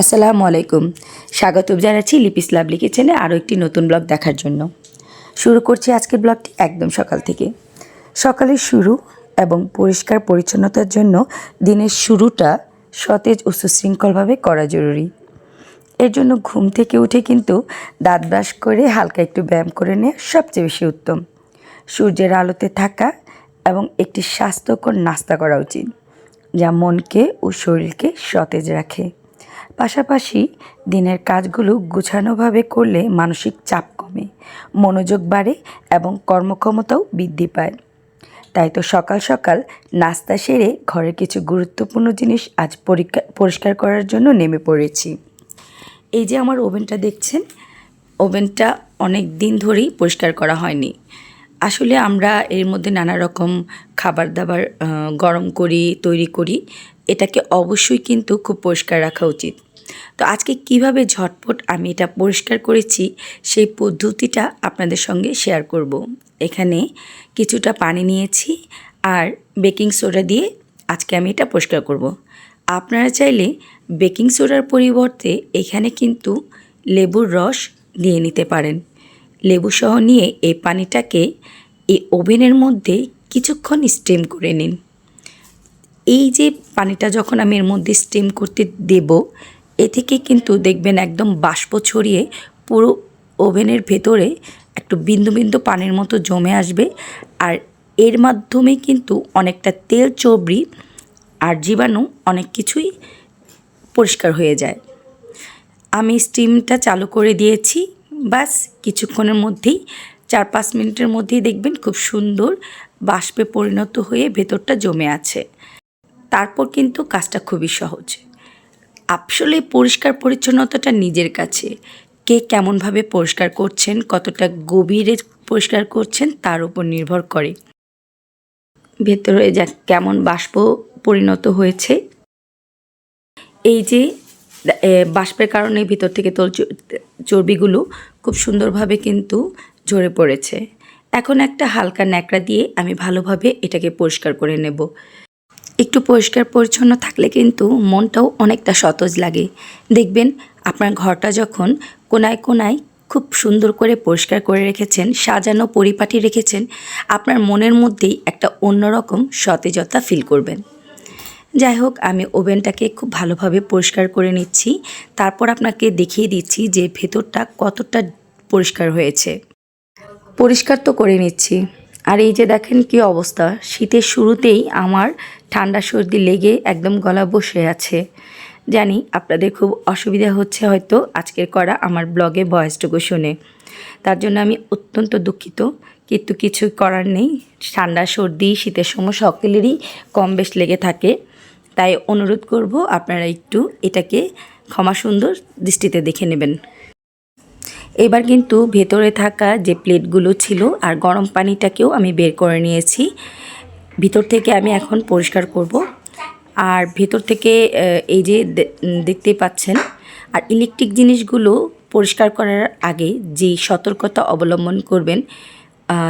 আসসালামু আলাইকুম। স্বাগত জানাচ্ছি লিপিস লাভলি কিচেনে আরও একটি নতুন ব্লগ দেখার জন্য। শুরু করছি আজকের ব্লগটি একদম সকাল থেকে। সকালের শুরু এবং পরিষ্কার পরিচ্ছন্নতার জন্য দিনের শুরুটা সতেজ ও সুশৃঙ্খলভাবে করা জরুরি। এর জন্য ঘুম থেকে উঠে কিন্তু দাঁত ব্রাশ করে হালকা একটু ব্যায়াম করে নেওয়া সবচেয়ে বেশি উত্তম। সূর্যের আলোতে থাকা এবং একটি স্বাস্থ্যকর নাস্তা করা উচিত, যা মনকে ও শরীরকে সতেজ রাখে। পাশাপাশি দিনের কাজগুলো গুছানোভাবে করলে মানসিক চাপ কমে, মনোযোগ বাড়ে এবং কর্মক্ষমতাও বৃদ্ধি পায়। তাই তো সকাল সকাল নাস্তা সেরে ঘরের কিছু গুরুত্বপূর্ণ জিনিস আজ পরিষ্কার করার জন্য নেমে পড়েছি। এই যে আমার ওভেনটা দেখছেন, ওভেনটা অনেক দিন ধরেই পরিষ্কার করা হয়নি। আসলে আমরা এর মধ্যে নানা রকম খাবার দাবার গরম করি, তৈরি করি। এটাকে অবশ্যই কিন্তু খুব পরিষ্কার রাখা উচিত তো আজকে কীভাবে ঝটপট আমি এটা পরিষ্কার করেছি, সেই পদ্ধতিটা আপনাদের সঙ্গে শেয়ার করব। এখানে কিছুটা পানি নিয়েছি আর বেকিং সোডা দিয়ে আজকে আমি এটা পরিষ্কার করব। আপনারা চাইলে বেকিং সোডার পরিবর্তে এখানে কিন্তু লেবুর রস দিয়ে নিতে পারেন লেবু সহ নিয়ে এই পানিটাকে এই ওভেনের মধ্যে কিছুক্ষণ স্টিম করে নিন এই যে পানিটা যখন আমি এর মধ্যে স্টিম করতে দেব, এ থেকে কিন্তু দেখবেন একদম বাষ্প ছড়িয়ে পুরো ওভেনের ভেতরে একটু বিন্দু বিন্দু পানির মতো জমে আসবে। আর এর মাধ্যমে কিন্তু অনেকটা তেল চবড়ি আর জীবাণু অনেক কিছুই পরিষ্কার হয়ে যায়। আমি স্টিমটা চালু করে দিয়েছি বাস কিছুক্ষণের মধ্যেই, চার পাঁচ মিনিটের মধ্যেই দেখবেন খুব সুন্দর বাষ্পে পরিণত হয়ে ভেতরটা জমে আছে। তারপর কিন্তু কাজটা খুবই সহজ। আসলে পরিষ্কার পরিচ্ছন্নতাটা নিজের কাছে। কে কেমনভাবে পরিষ্কার করছেন, কতটা গভীরে পরিষ্কার করছেন, তার উপর নির্ভর করে। ভেতরে যা কেমন বাষ্প পরিণত হয়েছে। এই যে বাষ্পের কারণে ভিতর থেকে তোল চর্বিগুলো খুব সুন্দরভাবে কিন্তু ঝরে পড়েছে। এখন একটা হালকা ন্যাকড়া দিয়ে আমি ভালোভাবে এটাকে পরিষ্কার করে নেব। একটু পরিষ্কার পরিচ্ছন্ন থাকলে কিন্তু মনটাও অনেকটা সতেজ লাগে। দেখবেন, আপনার ঘরটা যখন কোনায় কোনায় খুব সুন্দর করে পরিষ্কার করে রেখেছেন, সাজানো পরিপাটি রেখেছেন, আপনার মনের মধ্যেই একটা অন্যরকম সতেজতা ফিল করবেন। যাই হোক, আমি ওভেনটাকে খুব ভালোভাবে পরিষ্কার করে নিচ্ছি। তারপর আপনাকে দেখিয়ে দিচ্ছি যে ভেতরটা কতটা পরিষ্কার হয়েছে। পরিষ্কার তো করে নিচ্ছি। আর এই যে দেখেন কি অবস্থা, শীতের শুরুতেই আমার ঠান্ডা সর্দি লেগে একদম গলা বসে আছে। জানি আপনাদের খুব অসুবিধা হচ্ছে হয়তো আজকের করা আমার ব্লগে ভয়েসটুকু শুনে। তার জন্য আমি অত্যন্ত দুঃখিত, কিন্তু কিছু করার নেই। ঠান্ডা, সর্দি, শীতের সময় সকলেরই কম বেশ লেগে থাকে। তাই অনুরোধ করব আপনারা একটু এটাকে ক্ষমা সুন্দর দৃষ্টিতে দেখে নেবেন। এবার কিন্তু ভেতরে থাকা যে প্লেটগুলো ছিল আর গরম পানিটাকেও আমি বের করে নিয়েছি। ভিতর থেকে আমি এখন পরিষ্কার করব। আর ভেতর থেকে এই যে দে- উম, পাচ্ছেন আর ইলেকট্রিক জিনিসগুলো পরিষ্কার করার আগে যেই সতর্কতা অবলম্বন করবেন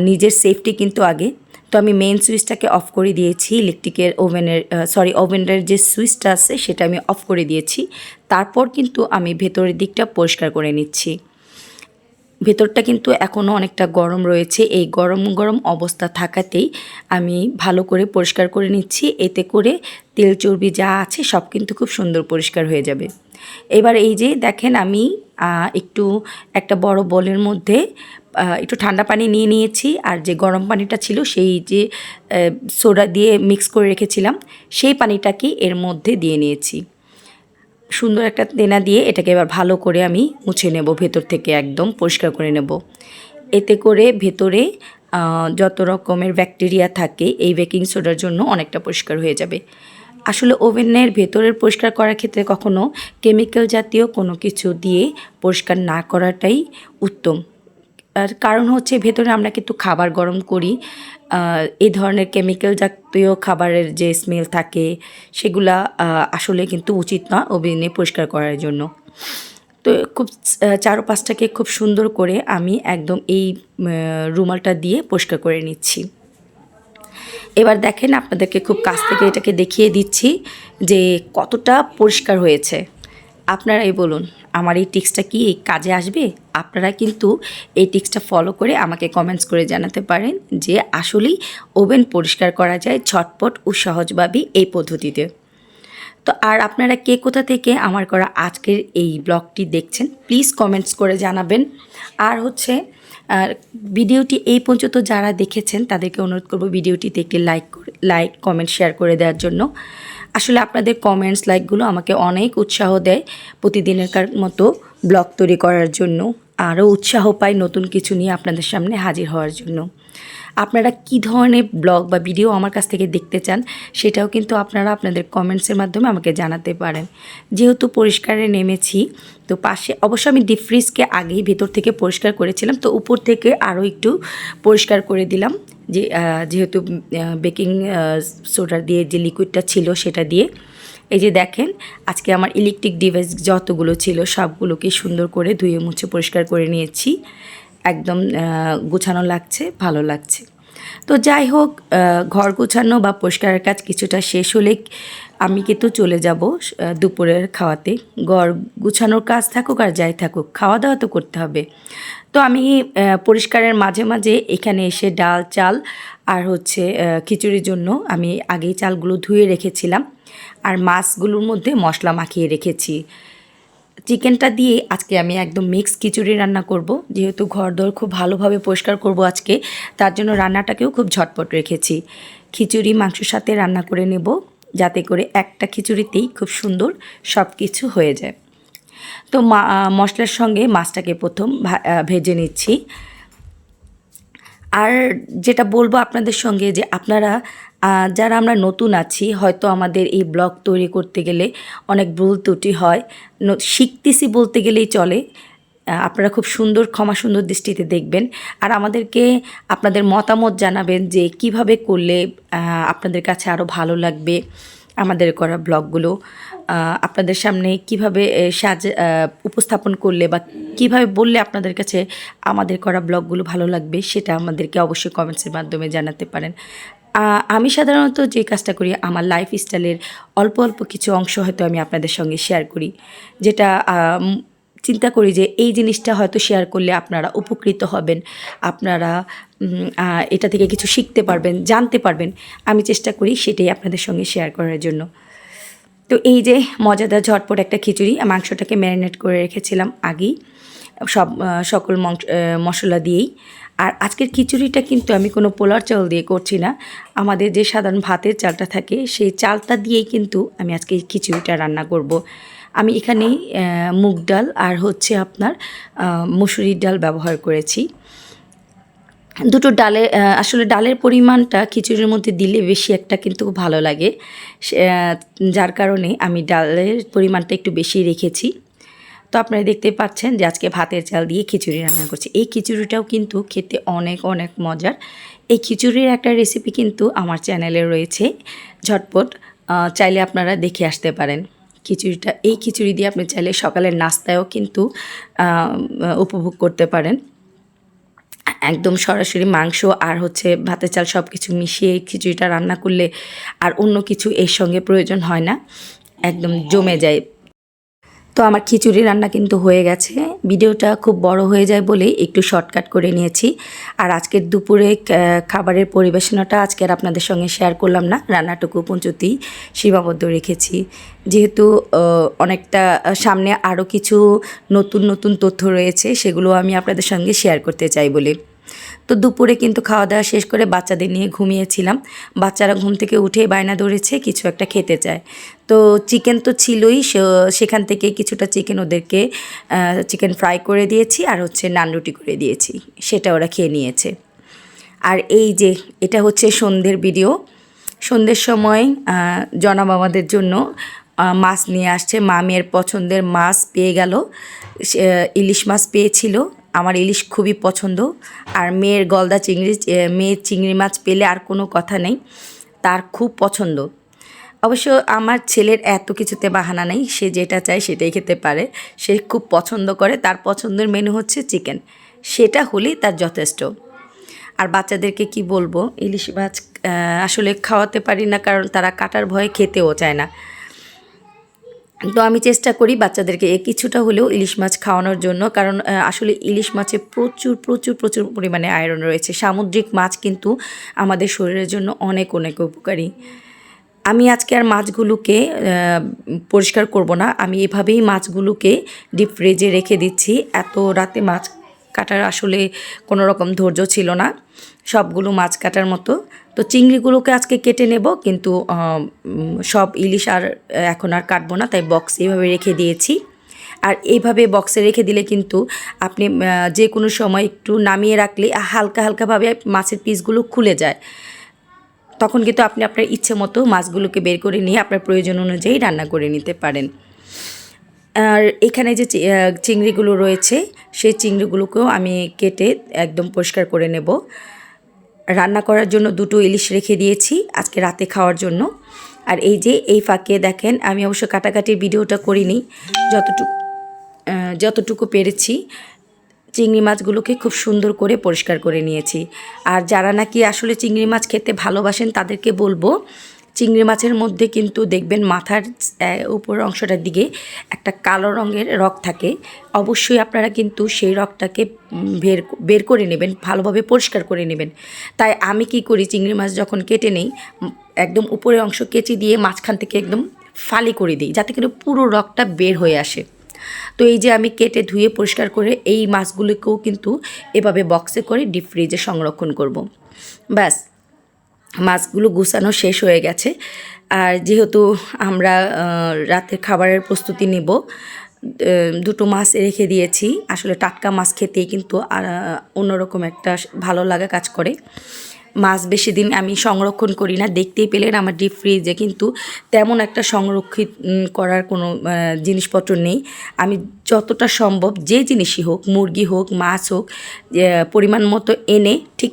নিজের সেফটি কিন্তু আগে। তো আমি মেন সুইচটাকে অফ করে দিয়েছি ইলেকট্রিকের ওভেনের সরি ওভেনের যে সুইচটা আছে সেটা আমি অফ করে দিয়েছি। তারপর কিন্তু আমি ভেতরের দিকটা পরিষ্কার করে নিচ্ছি। ভেতরটা কিন্তু এখনও অনেকটা গরম রয়েছে। এই গরম গরম অবস্থা থাকাতেই আমি ভালো করে পরিষ্কার করে নিচ্ছি। এতে করে তেল, চর্বি যা আছে সব কিন্তু খুব সুন্দর পরিষ্কার হয়ে যাবে। এবার এই যে দেখেন আমি একটু একটা বড় বলের মধ্যে একটু ঠান্ডা পানি নিয়ে নিয়েছি। আর যে গরম পানিটা ছিল সেই যে সোডা দিয়ে মিক্স করে রেখেছিলাম, সেই পানিটাকে এর মধ্যে দিয়ে নিয়েছি। সুন্দর একটা তেনা দিয়ে এটাকে এবার ভালো করে আমি মুছে নেব, ভেতর থেকে একদম পরিষ্কার করে নেব। এতে করে ভেতরে যত রকমের ব্যাকটেরিয়া থাকে, এই বেকিং সোডার জন্য অনেকটা পরিষ্কার হয়ে যাবে। আসলে ওভেনের ভেতরের পরিষ্কার করার ক্ষেত্রে কখনো কেমিক্যাল জাতীয় কোনো কিছু দিয়ে পরিষ্কার না করাটাই উত্তম। আর কারণ হচ্ছে ভেতরে আমরা কিন্তু খাবার গরম করি এই ধরনের কেমিক্যাল জাতীয় খাবারের যে স্মেল থাকে সেগুলা আসলে কিন্তু উচিত না ওভেনে পরিষ্কার করার জন্য। তো খুব আহ, চারপাশটাকে খুব সুন্দর করে আমি একদম এই রুমালটা দিয়ে পরিষ্কার করে নিচ্ছি। এবার দেখেন আপনাদেরকে খুব কাছ থেকে এটাকে দেখিয়ে দিচ্ছি যে কতটা পরিষ্কার হয়েছে। আপনারাই বলুন আমার এই টিক্সটা কি কাজে আসবে? আপনারা কিন্তু এই টিক্সটা ফলো করে আমাকে কমেন্টস করে জানাতে পারেন যে আসলেই ওভেন পরিষ্কার করা যায় ঝটপট ও সহজভাবেই এই পদ্ধতিতে। তো আর আপনারা কে কোথা থেকে আমার করা আজকের এই ব্লগটি দেখছেন প্লিজ কমেন্টস করে জানাবেন। আর হচ্ছে ভিডিওটি এই পর্যন্ত যারা দেখেছেন তাদেরকে অনুরোধ করব ভিডিওটিতে একটি লাইক লাইক কমেন্ট শেয়ার করে দেওয়ার জন্য। আসলে আপনাদের কমেন্টস লাইকগুলো আমাকে অনেক উৎসাহ দেয় প্রতিদিনের মতো ব্লগ তৈরি করার জন্য। আরও উৎসাহ পাই নতুন কিছু নিয়ে আপনাদের সামনে হাজির হওয়ার জন্য। আপনারা কি ধরনের ব্লগ বা ভিডিও আমার কাছ থেকে দেখতে চান, সেটাও কিন্তু আপনারা আপনাদের কমেন্টসের মাধ্যমে আমাকে জানাতে পারেন। যেহেতু পরিষ্কারে নেমেছি, তো পাশে অবশ্য আমি ডিপ ফ্রিজকে আগেই ভেতর থেকে পরিষ্কার করেছিলাম, তো উপর থেকে আরও একটু পরিষ্কার করে দিলাম। যে যেহেতু বেকিং সোডা দিয়ে যে লিকুইডটা ছিল সেটা দিয়ে। এই যে দেখেন, আজকে আমার ইলেকট্রিক ডিভাইস যতগুলো ছিল সবগুলোকে সুন্দর করে ধুয়ে মুছে পরিষ্কার করে নিয়েছি। একদম গোছানো লাগছে, ভালো লাগছে। তো যাই হোক ঘর গোছানো বা পরিষ্কারের কাজ কিছুটা শেষ হলে আমি কিন্তু চলে যাব দুপুরের খাওয়াতে। ঘর গুছানোর কাজ থাকুক আর যাই থাকুক খাওয়া দাওয়া তো করতে হবে। তো আমি পরিষ্কারের মাঝে মাঝে এখানে এসে ডাল, চাল আর হচ্ছে খিচুড়ির জন্য আমি আগেই চালগুলো ধুয়ে রেখেছিলাম। আর মাছগুলোর মধ্যে মশলা মাখিয়ে রেখেছি। চিকেনটা দিয়ে আজকে আমি একদম মিক্স খিচুড়ি রান্না করব। যেহেতু ঘর দর খুব ভালোভাবে পরিষ্কার করব আজকে, তার জন্য রান্নাটাকেও খুব ঝটপট রেখেছি। খিচুড়ি, মাংসের সাথে রান্না করে নেব, যাতে করে একটা খিচুড়িতেই খুব সুন্দর সব কিছু হয়ে যায়। তো মশলার সঙ্গে মাছটাকে প্রথম ভেজে নিচ্ছি। আর যেটা বলব আপনাদের সঙ্গে যে আপনারা যারা আমরা নতুন আছি, হয়তো আমাদের এই ব্লগ তৈরি করতে গেলে অনেক ভুল ত্রুটি হয়। শিখতেছি বলতে গেলেই চলে। আপনারা খুব সুন্দর, ক্ষমা সুন্দর দৃষ্টিতে দেখবেন। আর আমাদেরকে আপনাদের মতামত জানাবেন যে কীভাবে করলে আপনাদের কাছে আরও ভালো লাগবে আমাদের করা ব্লগগুলো। আপনাদের সামনে কীভাবে সাজ উপস্থাপন করলে বা কীভাবে বললে আপনাদের কাছে আমাদের করা ব্লগগুলো ভালো লাগবে, সেটা আমাদেরকে অবশ্যই কমেন্টসের মাধ্যমে জানাতে পারেন। আমি সাধারণত যে কাজটা করি, আমার লাইফ স্টাইলের অল্প অল্প কিছু অংশ হয়তো আমি আপনাদের সঙ্গে শেয়ার করি। যেটা চিন্তা করি যে এই জিনিসটা হয়তো শেয়ার করলে আপনারা উপকৃত হবেন, আপনারা এটা থেকে কিছু শিখতে পারবেন, জানতে পারবেন। আমি চেষ্টা করি সেটাই আপনাদের সঙ্গে শেয়ার করার জন্য। তো এই যে মজাদার ঝটপট একটা খিচুড়ি, মাংসটাকে ম্যারিনেট করে রেখেছিলাম আগেই। সব সকল মশলা দিয়েই। আর আজকের খিচুড়িটা কিন্তু আমি কোনো পোলার চাল দিয়ে করছি না। আমাদের যে সাধারণ ভাতের চালটা থাকে সেই চালটা দিয়েই কিন্তু আমি আজকে খিচুড়িটা রান্না করব। আমি এখানে আহ, মুগ ডাল আর হচ্ছে আপনার মুসুরির ডাল ব্যবহার করেছি। দুটো ডালে আসলে ডালের পরিমাণটা খিচুড়ির মধ্যে দিলে বেশি একটা কিন্তু ভালো লাগে। যার কারণে আমি ডালের পরিমাণটা একটু বেশি রেখেছি। তো আপনারা দেখতে পাচ্ছেন যে আজকে ভাতের চাল দিয়ে খিচুড়ি রান্না করছি। এই খিচুড়িটাও কিন্তু খেতে অনেক অনেক মজার। এই খিচুড়ির একটা রেসিপি কিন্তু আমার চ্যানেলে রয়েছে। ঝটপট চাইলে আপনারা দেখে আসতে পারেন। খিচুড়িটা, এই খিচুড়ি দিয়ে আপনি চাইলে সকালের নাস্তায়ও কিন্তু উপভোগ করতে পারেন। একদম সরাসরি মাংস আর হচ্ছে ভাতের চাল সব কিছু মিশিয়ে খিচুড়িটা রান্না করলে আর অন্য কিছু এর সঙ্গে প্রয়োজন হয় না। একদম জমে যায়। তো আমার খিচুড়ি রান্না কিন্তু হয়ে গেছে। ভিডিওটা খুব বড় হয়ে যায় বলে একটু শর্টকাট করে নিয়েছি। আর আজকের দুপুরে খাবারের পরিবেশনাটা আজকের আপনাদের সঙ্গে শেয়ার করলাম না। রান্নাটুকু পঞ্চতেই সীমাবদ্ধ রেখেছি। যেহেতু অনেকটা সামনে আরও কিছু নতুন নতুন তথ্য রয়েছে, সেগুলো আমি আপনাদের সঙ্গে শেয়ার করতে চাই বলে। তো দুপুরে কিন্তু খাওয়া দাওয়া শেষ করে বাচ্চাদের নিয়ে ঘুমিয়েছিলাম। বাচ্চারা ঘুম থেকে উঠে বায়না ধরেছে, কিছু একটা খেতে চায়। তো চিকেন তো ছিলই সেখান থেকে কিছুটা চিকেন ওদেরকে চিকেন ফ্রাই করে দিয়েছি আর হচ্ছে নান রুটি করে দিয়েছি, সেটা ওরা খেয়ে নিয়েছে। আর এই যে, এটা হচ্ছে সন্ধ্যের ভিডিও সন্ধ্যের সময় জনাব আমাদের জন্য মাছ নিয়ে আসছে। মামের পছন্দের মাছ পেয়ে গেল। ইলিশ মাছ পেয়েছিল। আমার ইলিশ খুবই পছন্দ। আর মেয়ের গলদা চিংড়ি মেয়ের চিংড়ি মাছ পেলে আর কোনো কথা নেই। তার খুব পছন্দ। অবশ্য আমার ছেলের এত কিছুতে বাহানা নেই। সে যেটা চায় সেটাই খেতে পারে। সে খুব পছন্দ করে। তার পছন্দের মেনু হচ্ছে চিকেন সেটা হলেই তার যথেষ্ট। আর বাচ্চাদেরকে কি বলব? ইলিশ মাছ আসলে খাওয়াতে পারি না কারণ তারা কাটার ভয়ে খেতেও চায় না। তো আমি চেষ্টা করি বাচ্চাদেরকে কিছুটা হলেও ইলিশ মাছ খাওয়ানোর জন্য, কারণ আসলে ইলিশ মাছে প্রচুর প্রচুর প্রচুর পরিমাণে আয়রন রয়েছে। সামুদ্রিক মাছ কিন্তু আমাদের শরীরের জন্য অনেক অনেক উপকারী। আমি আজকে আর মাছগুলোকে পরিষ্কার করব না। আমি এভাবেই মাছগুলোকে ডিপ ফ্রিজে রেখে দিচ্ছি। এত রাতে মাছ কাটার আসলে কোনো রকম ধৈর্য ছিল না। সবগুলো মাছ কাটার মতো। তো চিংড়িগুলোকে আজকে কেটে নেব, কিন্তু সব ইলিশ আর এখন আর কাটবো না, তাই বক্স এইভাবে রেখে দিয়েছি। আর এইভাবে বক্সে রেখে দিলে কিন্তু আপনি যে কোনো সময় একটু নামিয়ে রাখলে হালকা হালকাভাবে মাছের পিসগুলো খুলে যায়। তখন কিন্তু আপনি আপনার ইচ্ছে মতো মাছগুলোকে বের করে নিয়ে আপনার প্রয়োজন অনুযায়ী রান্না করে নিতে পারেন। আর এখানে যে চিংড়িগুলো রয়েছে, সেই চিংড়িগুলোকেও আমি কেটে একদম পরিষ্কার করে নেব। রান্না করার জন্য দুটো ইলিশ রেখে দিয়েছি আজকে রাতে খাওয়ার জন্য। আর এই যে, এই ফাঁকে দেখেন, আমি অবশ্য কাটাকাটির ভিডিওটা করিনি, যতটুকু যতটুকু পেরেছি। চিংড়ি মাছগুলোকে খুব সুন্দর করে পরিষ্কার করে নিয়েছি। আর যারা নাকি আসলে চিংড়ি মাছ খেতে ভালোবাসেন, তাদেরকে বলব চিংড়ি মাছের মধ্যে কিন্তু দেখবেন মাথার উপর অংশটার দিকে একটা কালো রঙের রক থাকে। অবশ্যই আপনারা কিন্তু সেই রকটাকে বের বের করে নেবেন, ভালোভাবে পরিষ্কার করে নেবেন। তাই আমি কি করি, চিংড়ি মাছ যখন কেটে নেই একদম উপরের অংশ কেচি দিয়ে মাঝখান থেকে একদম ফালি করে দিই, যাতে করে পুরো রকটা বের হয়ে আসে। তো এই যে আমি কেটে ধুয়ে পরিষ্কার করে এই মাছগুলোকেও কিন্তু এভাবে বক্সে করে ডিপ ফ্রিজে সংরক্ষণ করব। ব্যাস। মাছগুলো গুছানো শেষ হয়ে গেছে। আর যেহেতু আমরা রাতের খাবারের প্রস্তুতি নেব দুটো মাছ রেখে দিয়েছি। আসলে টাটকা মাছ খেতেই কিন্তু অন্যরকম একটা ভালো লাগা কাজ করে। মাছ বেশি দিন আমি সংরক্ষণ করি না। দেখতেই পেলেন আমার ডিপ ফ্রিজে কিন্তু তেমন একটা সংরক্ষিত করার কোনো জিনিসপত্র নেই। আমি যতটা সম্ভব যে জিনিসই হোক, মুরগি হোক, মাছ হোক পরিমাণ মতো এনে ঠিক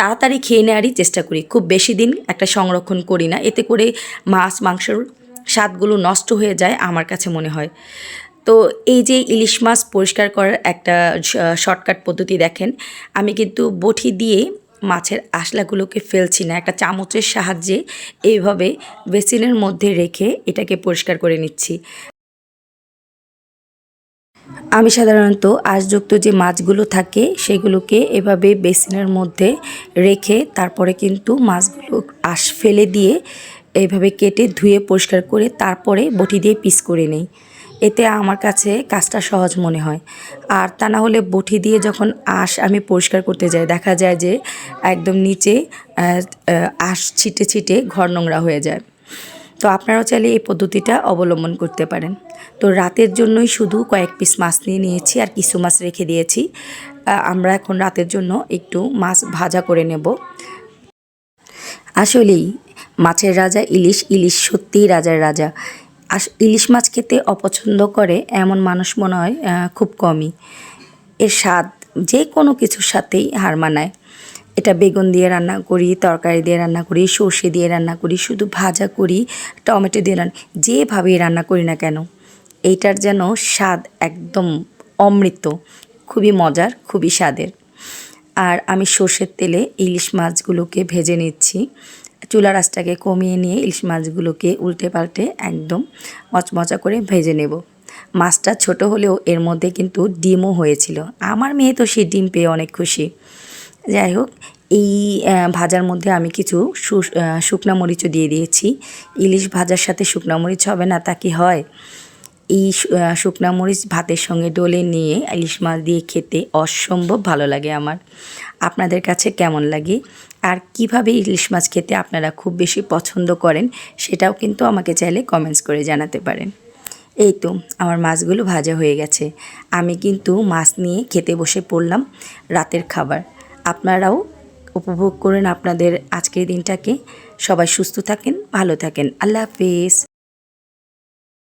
তাড়াতাড়ি খেয়ে নেওয়ারই চেষ্টা করি। খুব বেশি দিন একটা সংরক্ষণ করি না। এতে করে মাছ, মাংসর স্বাদগুলো নষ্ট হয়ে যায় আমার কাছে মনে হয়। তো এই যে ইলিশ মাছ পরিষ্কার করার একটা শর্টকাট পদ্ধতি দেখেন, আমি কিন্তু বটি দিয়ে মাছের আশলাগুলোকে ফেলছি না। একটা চামচের সাহায্যে এইভাবে বেসিনের মধ্যে রেখে এটাকে পরিষ্কার করে নিচ্ছি। আমি সাধারণত আঁশযুক্ত যে মাছগুলো থাকে, সেগুলোকে এভাবে বেসিনের মধ্যে রেখে তারপরে কিন্তু মাছগুলো আঁশ ফেলে দিয়ে এইভাবে কেটে ধুয়ে পরিষ্কার করে তারপরে বটি দিয়ে পিস করে নেই। এতে আমার কাছে কাজটা সহজ মনে হয়। আর তা না হলে বটি দিয়ে যখন আঁশ আমি পরিষ্কার করতে যাই, দেখা যায় যে একদম নিচে আঁশ ছিটে ছিটে ঘর নোংরা হয়ে যায়। তো আপনারাও চাইলে এই পদ্ধতিটা অবলম্বন করতে পারেন। তো রাতের জন্যই শুধু কয়েক পিস মাছ নিয়ে নিয়েছি আর কিছু মাছ রেখে দিয়েছি। আমরা এখন রাতের জন্য একটু মাছ ভাজা করে নেব। আসলেই মাছের রাজা ইলিশ ইলিশ সত্যিই রাজার রাজা। আস, ইলিশ মাছ খেতে অপছন্দ করে এমন মানুষ মনে হয় খুব কমই। এর স্বাদ, যে কোনো কিছুর সাথেই হার মানায়। এটা বেগুন দিয়ে রান্না করি, তরকারি দিয়ে রান্না করি, সর্ষে দিয়ে রান্না করি, শুধু ভাজা করি, টমেটো দিয়ে রান্না যেভাবেই রান্না করি না কেন, এইটার যেন স্বাদ একদম অমৃত, খুবই মজার, খুবই স্বাদের। আর আমি সর্ষের তেলে ইলিশ মাছগুলোকে ভেজে নিচ্ছি। চুলা রাসটাকে কমিয়ে নিয়ে ইলিশ মাছগুলোকে উল্টে পাল্টে একদম মচমচা করে ভেজে নেব। মাছটা ছোট হলেও এর মধ্যে কিন্তু ডিমও হয়েছিল। আমার মেয়ে তো সেই ডিম পেয়ে অনেক খুশি। যাই হোক এই ভাজার মধ্যে আমি কিছু শুকনা মরিচও দিয়ে দিয়েছি। ইলিশ ভাজার সাথে শুকনা মরিচ হবে না, তা কি হয়? এই শুকনা মরিচ ভাতের সঙ্গে ডলে নিয়ে ইলিশ মাছ দিয়ে খেতে অসম্ভব ভালো লাগে আমার। আপনাদের কাছে কেমন লাগে? আর কীভাবে ইলিশ মাছ খেতে আপনারা খুব বেশি পছন্দ করেন, সেটাও কিন্তু আমাকে চাইলে কমেন্টস করে জানাতে পারেন। এই তো, আমার মাছগুলো ভাজা হয়ে গেছে। আমি কিন্তু মাছ নিয়ে খেতে বসে পড়লাম রাতের খাবার। আপনারাও উপভোগ করেন আপনাদের আজকের দিনটাকে। সবাই সুস্থ থাকেন ভালো থাকেন। আল্লাহ হাফিজ।